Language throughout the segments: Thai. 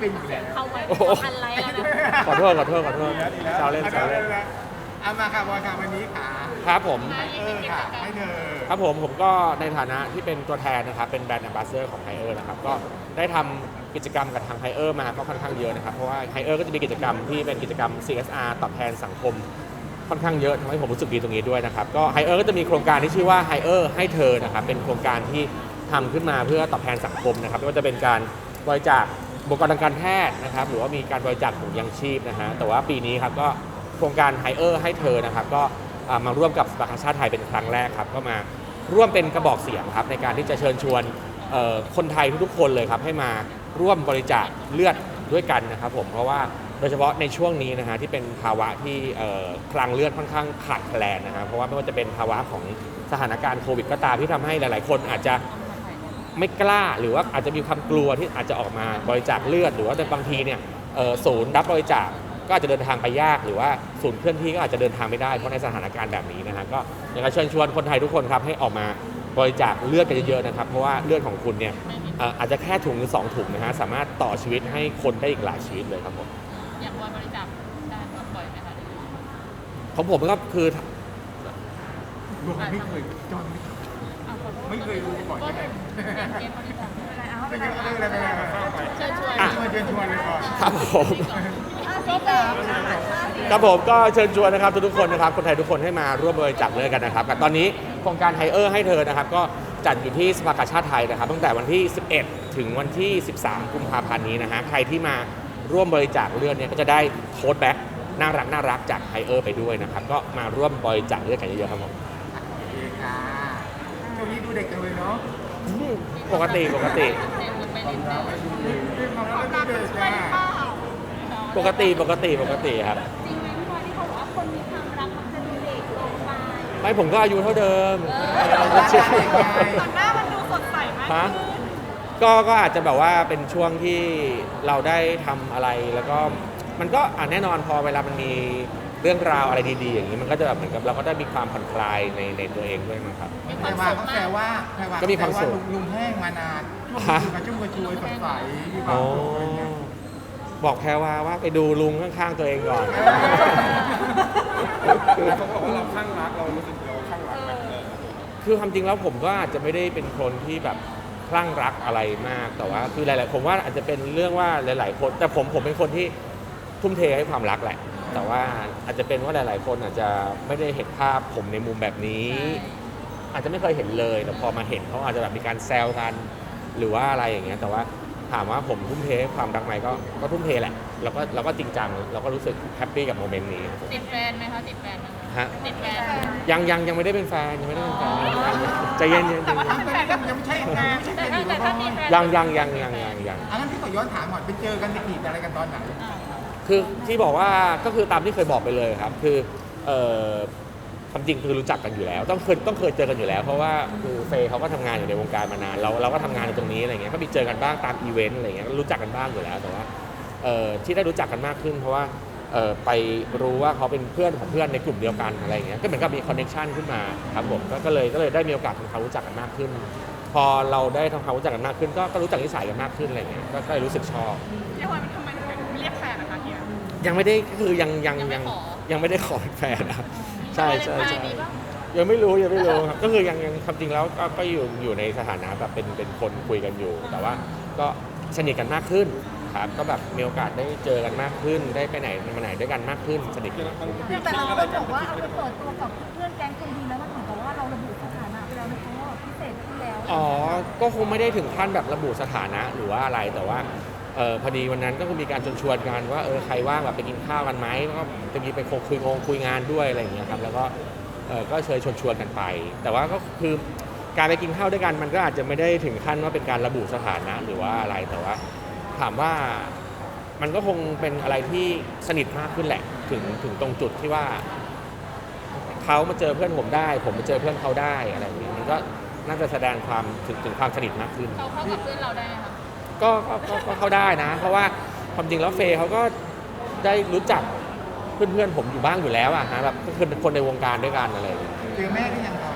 เป็นอยู่แล้วเข้าไปโอ้โหอันไรแล้วนะขอโทษขอโทษขอโทษดีแล้วดีแล้วแซวเล่นแซวเล่นเอามาค่ะบอยค่ะวันนี้ค่ะครับผมเออค่ะให้เธอครับผมผมก็ในฐานะที่เป็นตัวแทนนะครับเป็นแบรนด์ a อ b บ s เ a อร์ของไฮเออร์นะครับก็ได้ทำกิจกรรมกับทางไฮเออร์มาก็ค่อนข้างเยอะนะครับเพราะว่าไฮเออร์ก็จะมีกิจกรรมที่เป็นกิจกรรม CSR ตอบแทนสังคมค่อนข้างเยอะทำให้ผมรู้สึกดีตรงนี้ด้วยนะครับก็ไฮเออร์ก็จะมีโครงการที่ชื่อว่าไฮเออร์ให้เธอนะครับเป็นโครงการที่ทำขึ้นมาเพื่อตอบแทนสังคมนะครับไม่ว่าจะเป็นการบริจาค อุปกรทางการแพทย์นะครับ หรือว่ามีการบริจาคถุงยางชีพนะฮะแต่ว่าปีนี้ครับก็โครงการไฮเออร์ให้เธอนะครับ ก็มาร่วมกับสภากาชาติไทยเป็นครั้งแรกครับ ก็มาร่วมเป็นกระบอกเสียงครับ ในการที่จะเชิญชวนคนไทยทุกๆคนเลยครับ ให้มาร่วมบริจาคเลือดด้วยกันนะครับผมเพราะว่าโดยเฉพาะในช่วงนี้นะฮะที่เป็นภาวะที่คลังเลือดค่อนข้างขาดแคลนนะฮะเพราะว่าไม่ว่าจะเป็นภาวะของสถานการณ์โควิดก็ตามที่ทำให้หลาย ๆ คนอาจจะ ไม่กล้าหรือว่าอาจจะมีความกลัวที่อาจจะออกมาบริจาคเลือด หรือว่าในบางทีเนี่ยเอ่อศูนย์รับบริจาคก็อาจจะเดินทางไปยากหรือว่าศูนย์เคลื่อนที่ก็อาจจะเดินทางไม่ได้เพราะในสถานการณ์แบบนี้นะฮะก็อยากจะเชิญชวนคนไทยทุกคนครับให้ออกมาบริจาคเลือดกันเยอะๆนะครับ เพราะว่าเลือดของคุณเนี่ยเอ่ออาจจะแค่ถุงหรือสองถุงนะฮะสามารถต่อชีวิตให้คนได้อีกหลายชีวิตเลยครับผมอยากบอยบริจาคได้บ่อยไหมคะของผมก็คือบอกไม่เคยจอนไม่เค ยรู้มาก่อนใช่ไหมเกมบริจาคไม่เป็นไรเอาไม่เคยอะไรอะไรอะไรเชิญชวนอะชวนเชิญชวนเลยก่อนครับผมก็แบบครับผมก็เชิญชวนนะครับทุกๆคนนะครับคนไทยทุกคนให้มาร่วมบริจาคเลือดกันนะครับกับตอนนี้โครงการไฮเออร์ให้เธอนะครับ ก็จัดอยู่ที่สภากาชาติไทยนะครับ ตั้งแต่วันที่ 11 ถึงวันที่ 13 กุมภาพันธ์นี้นะฮะใครที่มาร่วมบริจาคเลือดเนี่ยก็จะได้โค้ดแบ็กน่ารักน่ารักจากไฮเออร์ไปด้วยนะครับ ก็มาร่วมบริจาคเลือดกันเยอะๆครับผมโอเคค่ะ ช่วงนี้ดูเด็กจังเลยเนาะอืมปกติปกติเต็มไปนิดนึงเรื่องของเราดูเด็กค่ะปกติปกติปกติครับจริงไหมพี่บอยที่เขาบอกว่าคนมีความรักมักจะดูเด็กลงไปไม่ผมก็อายุเท่าเดิมก่อนหน้ามันดูสดใสมากฮะก็ก็อาจจะแบบว่าเป็นช่วงที่เราได้ทำอะไรแล้วก็มันก็อะแน่นอนพอเวลามันมี เรื่องราวอะไรดีๆอย่างนี้มันก็จะแบบเหมือนกับเราก็ได้มีความผ่อนคลายในในตัวเองด้วยมั้งครับ มีคแต่วามว่าสุขเขาแซมากวว่าแต่ว่าก็มีความสุขลุงลุงแห้งมานานช่วงฮะนี้มาจุ่มกระชวยสดใสมีควาอ๋มอสุขอะไรเงี้ยบอกแพรว่าว่าไปดูลุงข้างๆตัวเองก่อนเขาบอกว่าเราข้างรักเรารู้สึกเราข้างรักนะคือความจริงแล้วผมก็อาจจะไม่ได้เป็นคนที่แบบคลั่งรักอะไรมากแต่ว่าคือหลาย ๆ ผมว่าอาจจะเป็นเรื่องว่าหลาย ๆ คน แต่ผมผมเป็นคนที่ทุ่มเทให้ความรักแหละ แต่ว่าอาจจะเป็นว่าหลาย ๆ คนอาจจะไม่ได้เห็นภาพผมในมุมแบบนี้ อาจจะไม่เคยเห็นเลยแต่พอมาเห็นเขาอาจจะแบบมีการแซวกัน หรือว่าอะไรอย่างเงี้ยแต่ว่าถามว่าผมทุ่มเทให้ความรักไหมก็ก็ทุ่มเทแหละแล้วก็เราก็จริงจังเราก็รู้สึกแฮปปี้กับโมเมนต์นี้ติดแฟนไหมคะติดแฟนไหมคะฮะติดแฟนยังยังยังไม่ได้เป็นแฟนยังไม่ได้เป็นแฟนใจเย็นๆใจเย็นแต่ว่าทำแต่ก็ยังไม่ใช่แฟนไม่ใช่แต่แฟนถ้าอยู่แต่แล้วถ้ามีแฟนยังยังยังยังยังยังอันนั้นพี่ขอย้อนถามหน่อยไปเจอกันไปจีบอะไรกันตอนไหน คือที่บอกว่าก็คือตามที่เคยบอกไปเลยครับ คือเอ่อความจริงคือรู้จักกันอยู่แล้ว ต้องเคยต้องเคยเจอกันอยู่แล้ว เพราะว่าคือเฟย์เขาก็ทำงานอยู่ในวงการมานานเราเราก็ทำงานในตรงนี้อะไรเงี้ยก็มีเจอกันบ้างตามอีเวนต์อะไรเงี้ยก็รู้จักกันบ้างอยู่แล้วแต่ว่าเอ่อที่ได้รู้จักกันมากขึ้น เพราะว่าเอ่อไปรู้ว่าเขาเป็นเพื่อนของเพื่อนในกลุ่มเดียวกันอะไรเงี้ยก็เหมือนกับมีคอนเนคชันขึ้นมาครับผมก็ก็เลยก็เลยได้มีโอกาสทำความรู้จักกันมากขึ้น พอเราได้ทำความรู้จักกันมากขึ้น ก็ก็รู้จักนิสัยกันมากขึ้นอะไรเงี้ยก็ก็เลยรู้สึกชอบ เรียกว่าทำไม ยยังไม่ได้ก็คือยังยังยัยังงไม่ขอยังไม่ได้ขอเป็นแฟนนะครับใช่ใช่วาเลนไทใช่น์มีปะยังไม่รู้ยังไม่รู้ครับก็คือยังยังความจริงแล้วก็ก็อยู่อยู่ในสถานะแบบเป็นเป็นคนคุยกันอยู่ แต่ว่าก็สนิทกันมากขึ้นครับก็แบบมีโอกาสได้เจอกันมากขึ้น ได้ไปไหนมาไหนด้วยกันมากขึ้นสนิทกันมากขึ้นแต่เราบอกว่าเอาไปเปิดตัวกับเพื่อนแก๊งคนดีแล้วมันเหมือนกับว่าเราระบุสถานะไปแล้วนะคะว่าพิเศษขึ้นแล้วอ๋อก็คงไม่ได้ถึงขั้นแบบระบุสถานะหรือว่าอะไรแต่ว่า เออพอดีวันนั้นก็คือมีการชวนชวนกันว่าเออใครว่างแบบไปกินข้าวกันไหมแล้วก็จะมีไปคุยงงคุยงานด้วยอะไรอย่างเงี้ยครับแล้วก็เออก็เชิญชวนชวนกันไป แต่ว่าก็คือการไปกินข้าวด้วยกันมันก็อาจจะไม่ได้ถึงขั้นว่าเป็นการระบุสถานะหรือว่าอะไรแต่ว่า ถามว่ามันก็คงเป็นอะไรที่สนิทมากขึ้นแหละถึงถึงตรงจุดที่ว่าเขามาเจอเพื่อนผมได้ ผมมาเจอเพื่อนเขาได้อะไรอย่างเงี้ยมันก็น่าจะแสดงความถึงถึงความสนิทมากขึ้น เขาเข้ากับเพื่อนเราได้ไหมคะ ก็ก็ก็ก็เข้าได้นะ เพราะว่าความจริงแล้วเฟย์เขาก็ได้รู้จักเพื่อนๆผมอยู่บ้างอยู่แล้วอะฮะแบบก็คือเป็นคนในวงการด้วยกันอะไรอย่างเงี้ยเจอแม่ที่ยังครับ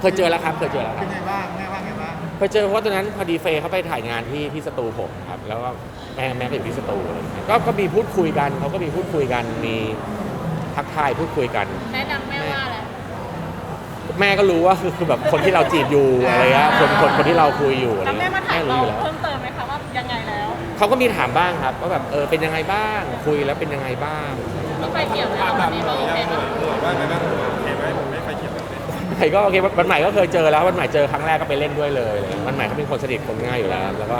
เคยเจอแล้วครับ เคยเจอแล้วคเป็รับ นไงบ้างแม่ว่าไงบ้างไปเจอเพราะว่าตอนนั้นพอดีเฟย์เขาไปถ่ายงานที่ที่สตูผมครับ แล้วก็แม่แม่ก็อยู่ที่สตูอะไรอย่างเงี้ยก็ก็มีพูดคุยกันเขาก็มีพูดคุยกันมีทักทายพูดคุยกัน แนะนำแม่ว่าอะไร แม่ก็รู้ว่าคือคือแบบคนที่เราจีบอยู่อะไรเงี้ยคนคนคนที่เราคุยอยู่อะไรแล้วแม่เงี้ยมาถามรู้เราอยู่แล้ว เพิ่มเติมไหมคะว่ายังไงแล้วเขาก็มีถามบ้างครับว่าแบบเออเป็นยังไงบ้าง คุยแล้วเป็นยังไงบ้างมีไฟเขียวแล้ถาวมตตาอมนนี้เราเราโอเคยังไหมเออว่าไงบ้างโอเคไหมผมไม่ไฟเขียวเลยวันใหม่ก็โอเควันใหม่ก็เคยเจอแล้ววันใหม่เจอครั้งแรกก็ไปเล่นด้วยเลยอะไรเงี้ยวันใหม่เขาเป็นคนสนิทคนง่ายอยู่แล้ว แล้วก็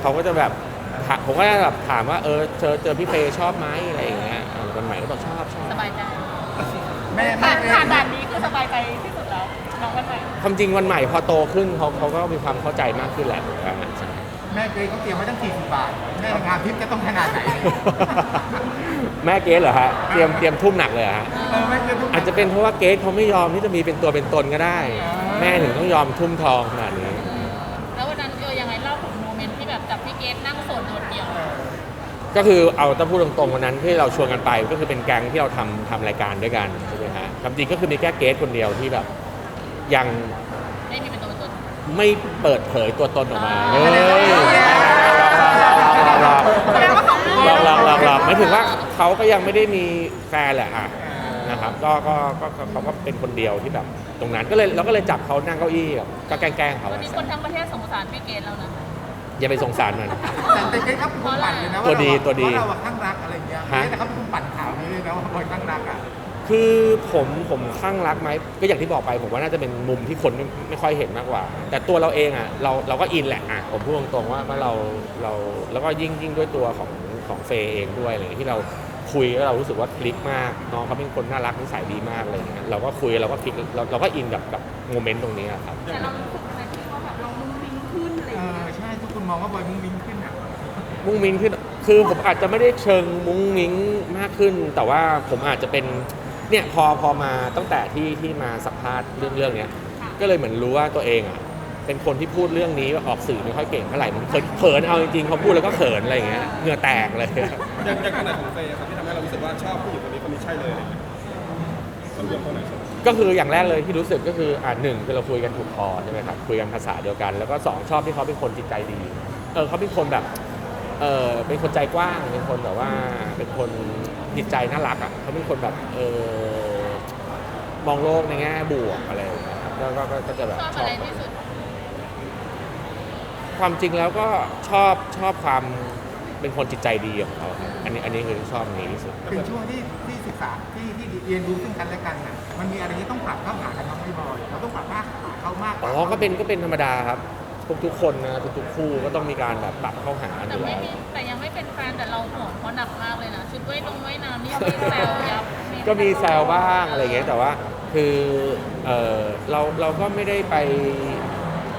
เขาก็จะแบบถามผมก็จะแบบถามว่าเออเจอเจอพี่เฟย์ชอบไหมอะไรอย่างเงี้ยเออวันใหม่ก็บอกชอบชอบ สบายใจแม่ผ่าแม่นผ่านด่านนี้คือ สบายใจที่สุดแล้วน้องวันใหม่ความจริงวันใหม่พอโตขึ้นเขาเขาก็มีความเข้าใจมากขึ้นแหละผมว่าใช่ แม่เกรซเขาเตรียมไว้ตั้ง40บาท แม่งานทิพย์จะต้องขนาดไหน แม่เกสเหรอฮะเตรียมเตรียมทุ่มหนักเลยเหรอฮะเออแม่เกรซทุกอาจจะเป็นเพราะว่าเกสเขาไม่ยอมที่จะมีเป็นตัวเป็นตนก็ได้อ่าแม่ถึงต้องยอมทุ่มทองขนาดนี้ แล้ววันนั้นเออยังไงเล่าถึงโมเมนต์ที่แบบจับพี่เกดนั่งโสดโดดเดี่ยวก็คือเอาถ้าพูดตรงๆวันนั้นที่เราชวนกันไปก็คือเป็นแก๊งที่เราทำทำรายการด้วยกันใช่ไหมฮะ ความจริงก็คือมีแค่เกสคนเดียวที่แบบ ยังไม่มีเป็นตัวเป็นตน ไม่เปิดเผยตัวตนออกมาอ่าเฮ้ยหลอกแสดงว่าของพี่หลอกหลอกหลอกหลอกหมายถึงว่าเขาก็ยังไม่ได้มีแฟนแหละอะนะครับก็ก็ก็ก็เขาก็เป็นคนเดียวที่แบบ ตรงนั้นก็เลยเราก็เลยจับเขานั่งเก้าอี้แบบก็แกล้งๆเขาวันนี้คนทั้งประเทศสงสารพี่เกดแล้วนะ อย่าไปสงสารมัน แต่แต่เกรซเขาเป็นคนปั่นเลยนะตัวดีตัวดี ว่าเราอะข้างรักอะไรอย่างเงี้ยฮะ แต่เขาเป็นคนปั่นข่าวนี้เลยนะว่าบอยข้างรักอะ คือผมผมข้างรักไหมก็อย่างที่บอกไปผมว่าน่าจะเป็นมุมที่คนไม่ไม่ค่อยเห็นมากกว่า แต่ตัวเราเองอะเราเราก็อินแหละอะผมพูดตรงๆว่าว่าเราเราแล้วก็ยิ่งยิ่งด้วยตัวของของเฟย์เองด้วยอะไรอย่างเงี้ยที่เราคุยแล้วเรารู้สึกว่าคลิกมากน้องเขาเป็นคนน่ารักนิสัยดีมากอะไรอย่างเงี้ยเราก็คุยเราก็คลิกเราเราก็อินกับกับโมเมนต์ตรงนี้อะครับ แต่เรารู้สึกอะไรที่ว่าแบบเรามุ้งมิ้งขึ้นอะไรอเอย่างเงี้อยใช่ทุกคนมองว่าบอยมุ้งมิ้งขึ้นอะมุ้งมิ้งขึ้น คือผมอาจจะไม่ได้เชิงมุ้งมิ้งมากขึ้น แต่ว่าผมอาจจะเป็น เนี่ยพอพอมาตั้งแต่ที่ที่มาสัมภาษณ์เรื่องเรื่องเนี้ยก็เลยเหมือนรู้ว่าตัวเองอะเป็นคนที่พูดเรื่องนี้ออกสื่อไม่ค่อยเก่งเท่าไหร่มันเขินเขินเอาจริงๆพอพูดแล้วก็เขินอะไรอย่างเงี้ยเหงื่อแตกเลยอย่างอย่างขนาดของเฟย์ครับที่ทำให้เรารู้สึกว่าชอบผู้หญิงคนนี้คนนี้ใช่เลยอะไรเงี้ยคนเดียวคนไหนใช่ไหมก็คืออย่างแรกเลยที่รู้สึกก็คืออ่าหนึ่งคือเราคุยกันถูกคอใช่ไหมครับคุยกันภาษาเดียวกัน แล้วก็สองชอบที่เขาเป็นคนจิตใจดีเออเขาเป็นคนแบบ เออเป็นคนใจกว้างเป็นคนแบบว่าเป็นคนจิตใจน่ารักอะเขาเป็นคนแบบเออมองโลกในแง่บวกอะไรอย่างเงี้ยครับก็ก็ก็ก็จะแบบชอบชอะอบ ไรที่สุด ความจริงแล้วก็ชอบชอบความเป็นคนจิตใจดีของเขาครับอันนี้อันนี้คือที่ชอบในที่สุด เป็นช่วงที่ที่ศึกษาที่ที่เรียนรู้ซึ่งกันและกันน่ะมันมีอะไรที่ต้องปรับเข้าหากันบ้างไหมบอยเราต้องปรับมากหาเขามากอ๋อก็เป็นก็เป็นธรรมดาครับ ทุกทุกๆคนนะทุกทุกๆคู่ก็ต้องมีการแบบปรับเข้าหาอแต่ยู่ไม่แล้ว มีแต่ยังไม่เป็นแฟนแต่เราห่วงเขาหนักมากเลยนะชุดว่ายนงว่ายน้ำนี่มีแซวยับก็มีแซวบ้างอะไรเงี้ยแต่ว่าคือเออเราเราก็ไม่ได้ไป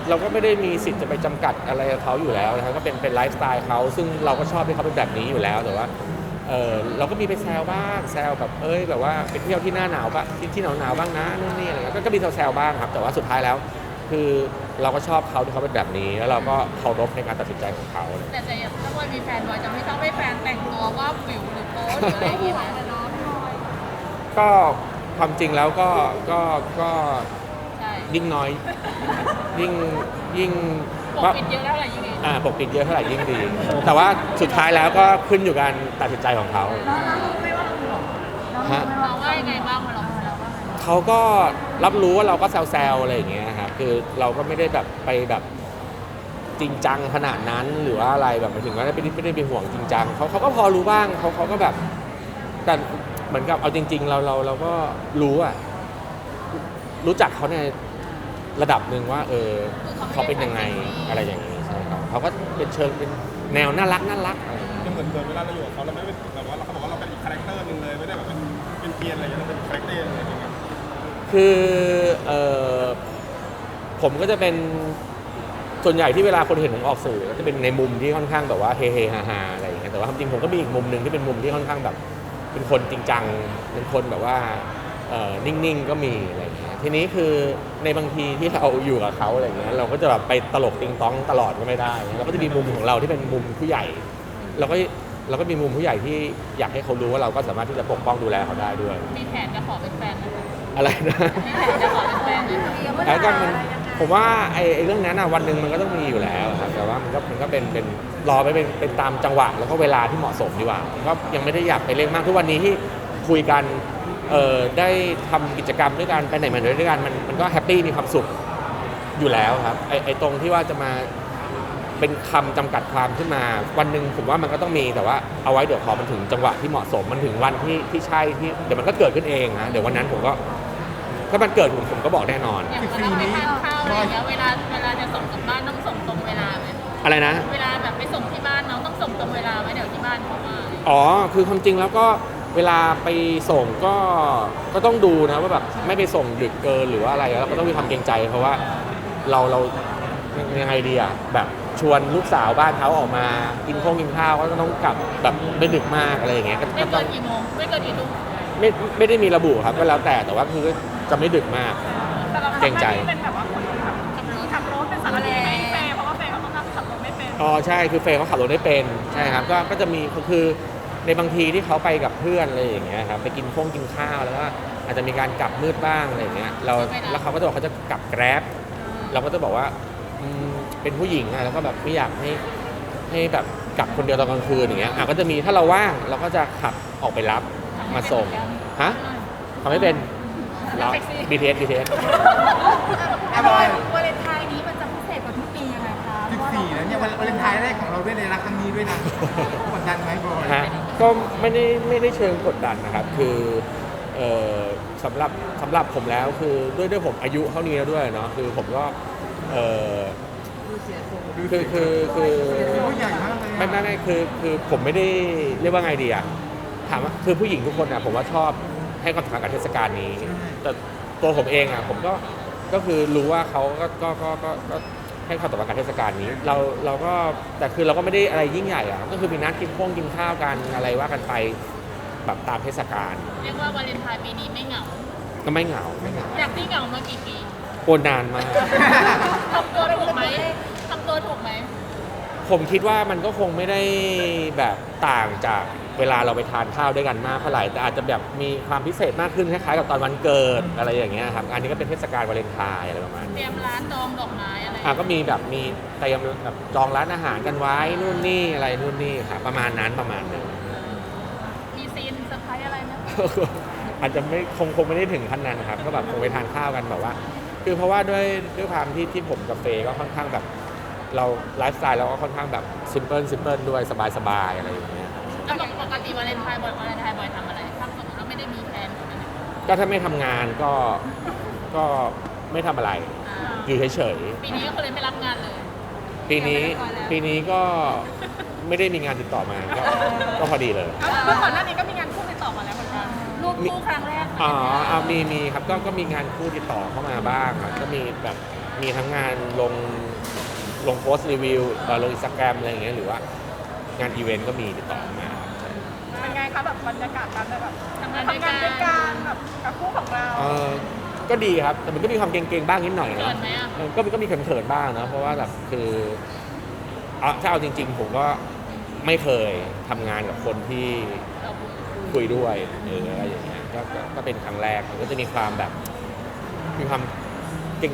เราก็ไม่ได้มีสิทธิ์จะไปจำกัดอะไรกับเขาอยู่แล้วนะครับก็เป็นเป็นไลฟ์สไตล์เขาซึ่งเราก็ชอบที่เขาเป็นแบบนี้อยู่แล้วแต่ว่าเออเราก็มีไปแซวบ้างแซวแบบเอ้ยแบบว่าไปเที่ยวที่หน้าหนาวบ้างที่ที่หนาวหนาวๆบ้างนะนู่นนี่อะไรเงี้ยก็ก็มีแซวๆบ้างครับ แต่ว่าสุดท้ายแล้ว คือเราก็ชอบเขาที่เขาเป็นแบบนี้ แล้วเราก็เคารพในการตัดสินใจของเขาแต่แต่อย่างถ้าบอยมีแฟนบอยจะไม่ชอบให้แฟนแต่งตัวว่าวิวหรือโป๊หรืออะไรอย่างเงี้ยนะก็ความจริงแล้วก็ก็ก็ใช่ยิ่งน้อย ยิ่งยิ่งปกว่าปิดเยอะแล้วอะไรอย่างเงี้ยอ่าปกปิดเยอะเท่าไหร่ยิ่งดี แต่ว่าสุดท้ายแล้วก็ขึ้นอยู่การตัดสินใจของเขาน้องน้องรู้ไหมว่าเราหลอกน้องรู้ไหมเราว่ายังไงบ้างมาลองเราว่าไงเขาก็รับรู้ว่าเราก็แซวๆอะไรอย่างเงี้ยครับ คือเราก็ไม่ได้แบบไปแบบจริงจังขนาดนั้นหรือว่าอะไรแบบหมายถึงว่าไม่ได้ไม่ได้ไปห่วงจริงจังเขาเขาก็พอรู้บ้างเขาเขาก็แบบแต่เหมือนกับเอาจริง ๆ เราเราเราก็รู้อะรู้จักเขาในระดับหนึ่งว่า เออเขาเป็นยังไงอะไรอย่างนี้ใช่ครับเขาก็เป็นเชิงเป็นแนวน่ารักน่ารักอะไรอย่างเงี้ยยังเหมือนเดิมเวลาเราอยู่กับเขาเราไม่ได้แบบว่าเราเขาบอกว่าเราเป็นอีกคาแรคเตอร์หนึ่งเลยไม่ได้แบบเป็นเป็นเพียนอะไรอย่างเงี้ยเราเป็นคาแรคเตอร์อะไรอย่างเงี้ยคือเออ ผมก็จะเป็นส่วนใหญ่ที่เวลาคนเห็นผมออกสื่อก็จะเป็นในมุมที่ค่อนข้างแบบว่าเฮเฮฮาฮาอะไรอย่างเงี้ยแต่ว่าความจริงผมก็มีอีกมุมหนึ่งที่เป็นมุมที่ค่อนข้างแบบ เป็นคนจริงจังเป็นคนแบบว่าเอ่อนิ่งๆก็มีอะไรอย่างเงี้ยทีนี้คือในบางทีที่เราอยู่กับเขาอะไรอย่างเงี้ยเราก็จะแบบไปตลกติงต้องตลอดก็ไม่ได้เราก็จะมีมุมของเราที่เป็นมุมผู้ใหญ่เราก็เราก็มีมุมผู้ใหญ่ที่อยากให้เขารู้ว่าเราก็สามารถที่จะปกป้องดูแลเขาได้ด้วย มีแผนจะขอเป็นแฟนไหมคะอะไรนะ มีแผนจะขอเป็นแฟนไหมคะแล้วก็มันยังไง ผมว่าไอ้ไอ้เรื่องนั้นอะวันหนึ่งมันก็ต้องมีอยู่แล้วครับแต่ว่ามันก็มันก็เป็นเป็นรอไปเป็นเป็นตามจังหวะแล้วก็เวลาที่เหมาะสมดีกว่าก็ยังไม่ได้อยากไปเร่งมากทุกวันนี้ที่คุยกันเอ่อได้ทำกิจกรรมด้วยกันไปไหนมาไหนด้วยกันมันมันก็แฮปปี้มีความสุขอยู่แล้วครับไอ้ไอ้ตรงที่ว่าจะมาเป็นคำจำกัดความขึ้นมา วันหนึ่งผมว่ามันก็ต้องมีแต่ว่าเอาไว้เดี๋ยวพอมันถึงจังหวะที่เหมาะสมมันถึงวันที่ที่ใช่ที่เดี๋ยวมันก็เกิดขึ้นเองนะเดี๋ยววันนั้นผมก็ ถ้ามันเกิดผมผมก็บอกแน่นอน อย่างเวลาไปทานข้าวอะไรอย่างเงี้ยเวลาเวลาจะส่งกลับบ้านต้องส่งตรงเวลาไหมอะไรนะ เวลาแบบไปส่งที่บ้านน้องต้องส่งตรงเวลาไหมเดี๋ยวที่บ้านเขามาอ๋อ คือความจริงแล้วก็เวลาไปส่งก็ก็ต้องดูนะว่าแบบไม่ไปส่งดึกเกินหรือว่าอะไรแล้วก็ต้องมีความเกรงใจ เพราะว่าเราเรายังไงดีอะแบบชวนลูกสาวบ้านเขาออกมากินข้าวกินข้าวก็ต้องกลับแบบไม่ดึกมากอะไรอย่างเงี้ยก็ไม่ก็ต้เกิองนกี่โมงไม่เกินกี่ทุ่มไม่ไม่ได้มีระบุครับก็แล้วแต่แต่ว่าคือ จะไม่ดึกมากเกรงใจ เป็นแบบว่าคนขับกับรถขับรถเป็นสารเลวไม่เฟย์เพราะว่าเฟย์เขาต้องขับรถไม่เป็นอ๋อใช่คือเฟย์เขาขับรถได้เป็นใช่ครับก็ก็จะมีคือในบางทีที่เขาไปกับเพื่อนอะไรอย่างเงี้ยครับไปกินข้งกินข้าวแล้วก็อาจจะมีการกลับมืดบ้างอะไรอย่างเงี้ยเราแล้วเขาก็จะบอกเขาจะกลับแกร็บเราก็จะบอกว่าอืมเป็นผู้หญิงอะแล้วก็แบบไม่อยากให้ให้แบบกลับคนเดียวตอนกลางคืนอย่างเงี้ยอะก็จะมีถ้าเราว่างเราก็จะขับออกไปรับมาส่งฮะทำไม่เป็น เรา BTS BTS อะบอยวาเลนไทน์นี้มันจะพิเศษกว่าทุกปียังไงคะ14แล้วเนี่ยวันวาเลนไทน์แรกของเราด้วยในรักครั้งนี้ด้วยนะกดดันไหมบอยฮะก็ไม่ได้ไม่ได้เชิงกดดันนะครับ คือเอ่อสำหรับสำหรับผมแล้วคือด้วยด้วยผมอายุเท่านี้แล้วด้วยเนาะคือผมก็เออคือคือคือผู้ใหญ่มากเลยอะไม่ไม่ไม่คือคือผมไม่ได้เรียกว่าไงดีอะถามว่าคือผู้หญิงทุกคนอะผมว่าชอบให้ความสำคัญกับเทศกาลนี้ แต่ตัวผมเองอะผมก็ก็คือรู้ว่าเขาก็ก็ก็ก็ก็ให้ความสำคัญกับเทศกาลนี้ เราเราก็แต่คือเราก็ไม่ได้อะไรยิ่งใหญ่อะก็คือมีนัดกินข้งกินข้าวกันอะไรว่ากันไปแบบตามเทศกาลเรียกว่าวาเลนไทน์ปีนี้ไม่เหงา ก็ไม่เหงาไม่เหงาจากที่เหงามากี่ปีโอนานมาก ทำตัว ผมคิดว่ามันก็คงไม่ได้แบบต่างจากเวลาเราไปทานข้าวด้วยกันมากเท่าไหร่แต่อาจจะแบบมีความพิเศษมากขึ้นคล้ายๆกับตอนวันเกิดอะไรอย่างเงี้ยครับอันนี้ก็เป็นเทศกาลวาเลนไทน์อะไรประมาณเตนี้รียมร้านจองดอกไม้อะไรอะก็มีแบบมีเตรียมแบบจองร้านอาหารกันไว้นู่นนี่อะไรนู่นนี่ครับประมาณนั้นประมาณนั้น มีซีนเซอร์ไพรส์อะไรไหมอาจจะไม่คงคงไม่ได้ถึงขั้นนั้นครับ ก็แบบคงไปทานข้าวกันแบบว่า คือเพราะว่าด้วยด้วยความที่ที่ผมกับเฟย์ก็ค่อนข้างแบบ เราไลฟ์สไตล์เราก็ค่อนข้างแบบซิมเพิลซิมเพิลด้วยสบายสบายๆอะไรอย่างเงี้ยแล้วปกติวาเลนไทน์บ่อยวาเลนไทน์บ่อยทำอะไรถ้าสมมติว่าไม่ได้มีแฟนคนนั้นก็ถ้าไม่ทำงานก็ก็ไม่ทำอะไร อ่าอยู่เฉยปีนี้ก็เลยไม่รับงานเลย ๆปีนี้ปีนี้ก็ไม่ได้มีงานติดต่อมาก็ก็พอดีเลย เมื่อก่อนหน้านี้ก็มีงานคู่ติดต่อมาแล้วเหมือนกันรูปคู่ครั้งแรกอ๋ออะมีมีครับ ก็ ก็มีงานคู่ติดต่อเข้ามาบ้างครับก็มีแบบ มีทั้งงานลง ลงโพสต์รีวิวเอ่อลงอินสตาแกรมอะไรอย่างเงี้ยหรือว่างานอีเวนต์ก็มีติดต่อมาครับเป็นไงคะแบบบรรยากาศการแบบทำงานด้วยทำกังานนด้วยกันแบบกับคู่ของเราเออก็ดีครับ แต่มันก็มีความเกรงๆบ้างนิดหน่อยเกิเนาะนไหมอะ เออก็มีก็มีเขินๆบ้างนะเพราะว่าแบบคือเอาถ้าเอาจริง ๆ ผมก็ไม่เคยทำงานกับคนที่เราคุยคุยด้วยหรืออะไรอย่างเงี้ยก็ก็ก็เป็นครั้งแรกมันก็จะมีความแบบมีความ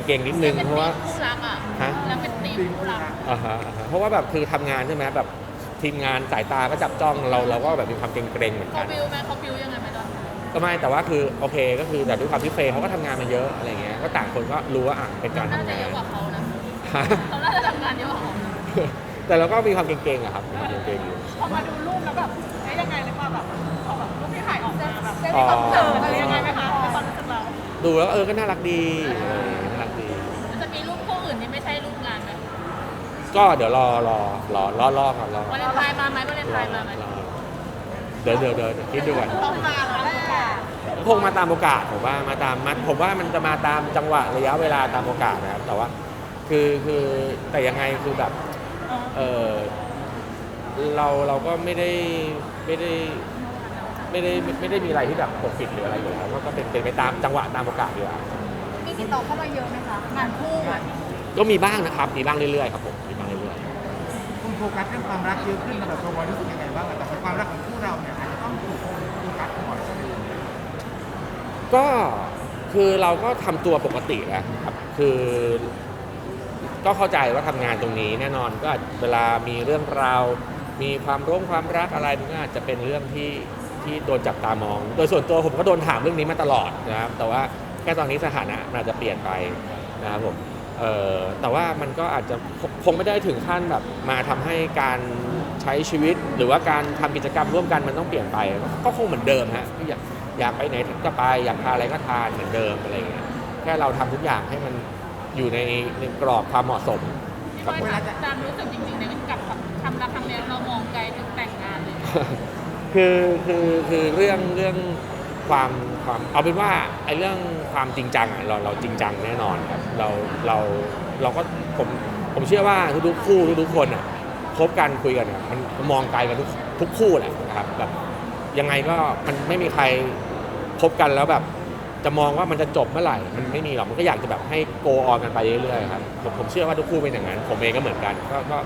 เก่งๆนิดนึงเป็นเพราะว่า คู่รักอะฮะ แล้วเป็นตีมคู่รักอ่าฮะอ่าฮะเพราะว่าแบบคือทำงานใช่ไหมแบบทีมงานสายตาก็จับจ้องเราเราก็แบบมีความเกรงๆเหมือนเขากัน บิวไหมเขาบิวยังไงไหมตอนนั้นก็ไม่แต่ว่าคือโอเคก็คือแต่ด้วยความที่เฟย์เขาก็ทำงานมาเยอะอะไรเงี้ยก็ต่างคนก็รู้ว่าอะเป็นการน่าทำจะงาเยนอะกว่าเขานะฮะ เขาน่าจะทำงานเยอะกว่าเขานะแต่เราก็มีความเก่งๆอะครับมีความเก่งๆอยู่ พอมาดูรูปแล้วแบบเอ๊ะยังไงหรือว่าแบบพอแบบรูปที่ถ่ายออกมาแบบอ๋อเขินอะไรยังไงไหมคะในความรู้สึกเราดูแล้วเออก็น่ารักดีเออ ก็เดี๋ยวรอรอรอรอรอก่อนรอวาเลนไทน์มาไหมวาเลนไทน์มาไหมรอเดี๋ยวเดี๋ยวเดี๋ยวเดี๋ยวคิดดูก่อนต้องมาแล้วแหละคงมาตามโอกาสผมว่ามาตามมาผมว่ามันจะมาตามจังหวะระยะเวลาตามโอกาสนะครับ แต่ว่าคือคือแต่ยังไงคือแบบเออเราเราก็ไม่ได้ไม่ได้ ไม่ได้ไม่ได้มีอะไรที่แบบปกปิดหรืออะไรอยู่แล้วก็ก็เป็นเป็นไปตามจังหวะตามโอกาสดีกว่ามีติดต่อเข้ามาเยอะไหมคะงานคู่อะก็มีบ้างนะครับมีบ้างเรื่อยๆครับผมมีบ้างเรื่อย คุณ โฟกัสเรื่องความรักเยอะขึ้นนะแบบตัวบอยรู้สึกยังไงบ้างแต่ความรักของคู่เราเนี่ยอาจจะต้องถูกโฟกัสบ่อยๆก็คือเราก็ทำตัวปกตินะครับ คือก็เข้าใจว่าทำงานตรงนี้แน่นอนก็อาจเวลามีเรื่องราว มีความร่วมความรักอะไรมันก็อาจจะเป็นเรื่องที่ที่โดนจับตามอง โดยส่วนตัวผมก็โดนถามเรื่องนี้มาตลอดนะครับ แต่ว่าแค่ตอนนี้สถานะมันอาจจะเปลี่ยนไปนะครับผม เอ่อแต่ว่ามันก็อาจจะคงคงไม่ได้ถึงขั้นแบบมาทำให้การใช้ชีวิต หรือว่าการทำกิจกรรมร่วมกันมันต้องเปลี่ยนไป ก็คงเหมือนเดิมฮะอยากอยากไปไหนก็ไปอยากทานอะไรก็ทานเหมือนเดิมอะไรอย่างเงี้ยแค่เราทำทุกอย่างให้มันอยู่ในในกรอบความเหมาะสมพี่บอยถามตามรู้สึกจริงๆเนี่ยกับคำรักคำนี้เรามองไกลถึงแต่งงานเลยคือคือคือเรื่องเรื่องความ ความเอาเป็นว่าไอ้เรื่องความจริงจังอะเราเราจริงจังแน่นอนครับเราเราเราก็ผมผมเชื่อว่าทุกๆคู่ทุกๆคนอะคบกันคุยกันอะมันมองไกลกันทุกทุกคู่แหละนะครับแบบยังไงก็มันไม่มีใครคบกันแล้วแบบ จะมองว่ามันจะจบเมื่อไหร่ มันไม่มีหรอกมันก็อยากจะแบบให้โกออนกันไปเรื่อยๆครับผมผมเชื่อว่าทุกคู่เป็นอย่างนั้น ผมเองก็เหมือนกันก็ก็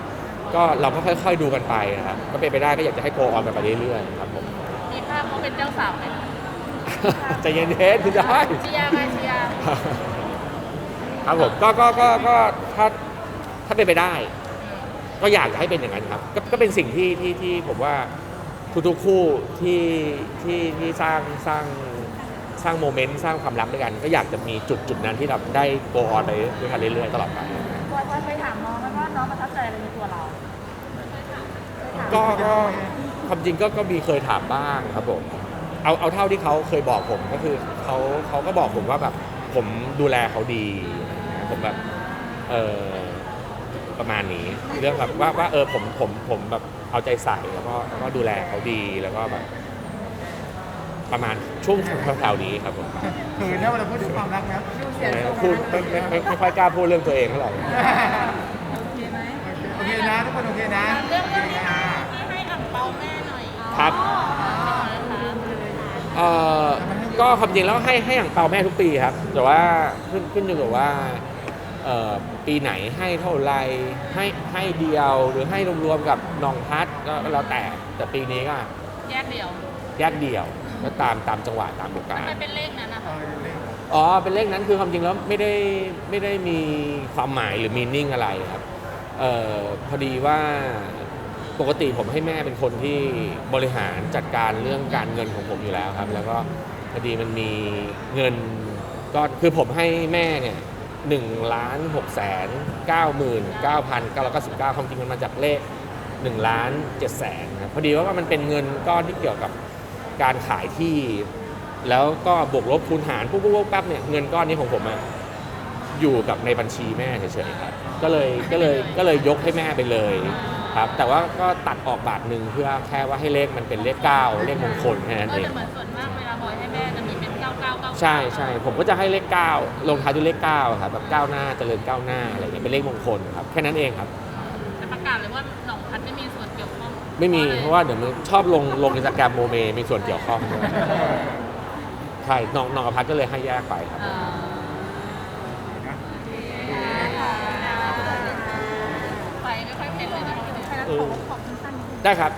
ก็เราก็ค่อย ๆดูกันไปนะครับก็เป็นไปได้ก็อยากจะให้โกออนกันไปเรื่อยๆครับผมมีภาพเขาเป็นเจ้าสาวไหม ใจเย็นๆคุณได้เชียร์ไหมเชียร์ครับผมก็ก็ก็ก็ถ้าถ้าเป็นไปได้ ก็อยากจะให้เป็นอย่างนั้นครับ ก็ก็เป็นสิ่งที่ที่ที่ผมว่าทุกๆคู่ที่ที่ที่สร้างสร้างสร้างโมเมนต์สร้างความรักด้วยกัน ก็อยากจะมีจุดจุดนั้นที่เราได้โกออนไปด้วยกันเรื่อยๆตลอดไปบอยบอยเคยถามน้องไหมว่าน้องประทับใจอะไรในตัวเราเคยถามก็ก็ความจริงก็ก็มีเคยถามบ้างครับผม เอาเอาเท่าที่เขาเคยบอกผมก็คือเขาเขาก็บอกผมว่าแบบผมดูแลเขาดี ผมแบบเออประมาณนี้ เรื่องแบบว่าว่าเออผมผมผมแบบเอาใจใส่แล้วก็แล้วก็ดูแลเขาดีแล้วก็แบบ ประมาณช่วงแถวๆนี้ครับผมเขินนะเวลาพูดถึงความรักนะดูเสียงทรงพูดไม่ไม่ไม่ไม่ค่อยกล้าพูดเรื่องตัวเองเท่าไหร่โอเคไหมโอเคนะทุกคนโอเคนะเรื่องเรื่องนี้ค่ะที่ให้อั่งเปาแม่หน่อยครับ เอ่อก็ความจริงแล้วให้ให้อย่างเปาแม่ทุกปีครับ แต่ว่าขึ้นขึ้นอยู่กับว่าเอ่อปีไหนให้เท่าไรให้ให้เดียวหรือให้รวมๆกับน้องพัดก็แล้วแต่แต่ปีนี้ก็แยกเดี่ยวแยกเดี่ยวก็ตามตามจังหวะตามโอกาทำสไมเป็นเลขนั้นนะเอคะอเล่นอ๋อ เป็นเลขนั้นคือความจริงแล้วไม่ได้ไม่ได้มีความหมายหรือมีนิ่งอะไรครับ เอ่อพอดีว่า ปกติผมให้แม่เป็นคนที่บริหารจัดการเรื่องการเงินของผมอยู่แล้วครับ แล้วก็พอดีมันมีเงินก็คือผมให้แม่เนี่ยหนึ่งล้านหกแสนเก้าหมื่นเก้าพันเก้าร้อยเก้าสิบเก้าความจริงมันมาจากเลขหนึ่งล้านเจ็ดแสนครับพอดีว่ามันเป็นเงินก้อนที่เกี่ยวกับการขายที่ แล้วก็บวกลบคูณหารปุ๊บปุ๊บปั๊บเนี่ยเงินก้อนนี้ของผมอะอยู่กับในบัญชีแม่เฉยๆครับก็เลยก็เลยก็เลยยกให้แม่ไปเลย ครับแต่ว่าก็ตัดออกบาทหนึ่งเพื่อแค่ว่าให้เลขมันเป็นเลขเก้าเลขมงคลแค่นั้นก็เองจะเหมือนส่วนมากเวลาบอยให้แม่จะมีเป็น9999ใช่ใช่ผมก็จะให้เลขเก้าลงท้ายด้วยเลขเก้าครับแบบก้าวหน้าเจริญก้าวหน้าอะไรอย่างเงี้ยเป็นเลขมงคลครับแค่นั้นเองครับจะประกาศเลยว่าหนองพัดไม่มีส่วนเกี่ยวข้องไม่มีเพราะว่าเดี๋ยวมันชอบลงลงอินสตาแกรมโมเมมีส่วนเกี่ยวข้องด้วยใช่น้องน้องอภัทรก็เลยให้แยกไปครับ เอ่อ นะ ไปไม่ค่อยเป็นเลยนะ แค่นั้นขอขอบคุณท่านนิดนึง ได้ครับ